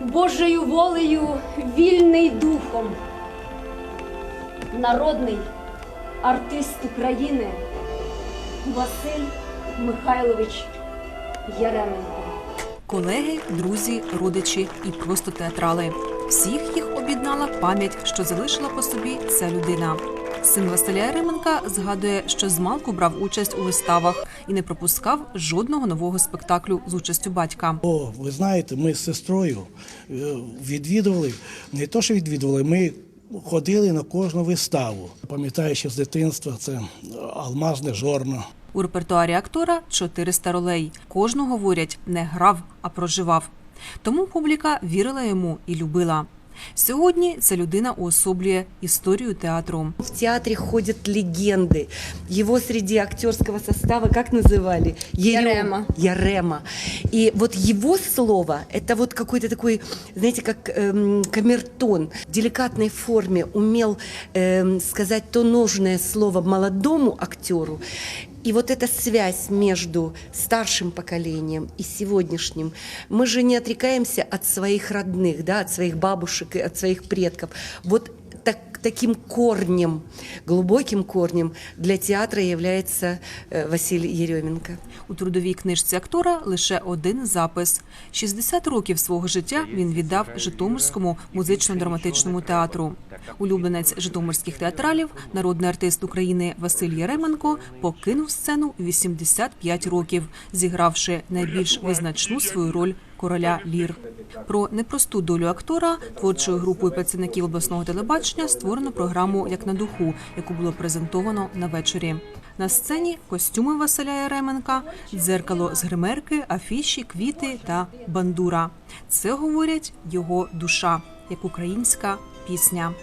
Божою волею вільний духом, народний артист України Василь Михайлович Яременко. Колеги, друзі, родичі і просто театрали. Всіх їх об'єднала пам'ять, що залишила по собі ця людина. Син Василя Яременка згадує, що змалку брав участь у виставах і не пропускав жодного нового спектаклю з участю батька. О, ви знаєте, ми з сестрою е, відвідували, не то, що відвідували, ми ходили на кожну виставу. Пам'ятаю, ще з дитинства це алмазне жорно. У репертуарі актора 400 ролей. Кожного говорять, не грав, а проживав. Тому публіка вірила йому і любила. Сьогодні ця людина уособлює історію театру. В театре ходят легенды. Его среди актерского состава как называли? Ерем- Ярема. Ярема. И вот его слово, это вот какой-то такой, знаете, как эм, камертон, в деликатной форме умел эм, сказать то нужное слово молодому актеру. И вот эта связь между старшим поколением и сегодняшним, мы же не отрекаемся от своих родных, да, от своих бабушек, и от своих предков. Вот так, таким корнем, глубоким корнем для театра является э, Василий Еременко. У трудовій книжці актора лише один запис. 60 років свого життя він віддав Житомирському музично-драматичному театру. Улюбленець житомирських театралів, народний артист України Василь Яременко покинув сцену у 85 років, зігравши найбільш визначну свою роль короля лір. Про непросту долю актора творчою групою працівників обласного телебачення створено програму Як на духу, яку було презентовано на вечорі. На сцені костюми Василя Яременка, дзеркало з гримерки, афіші, квіти та бандура. Це говорять його душа, як українська пісня.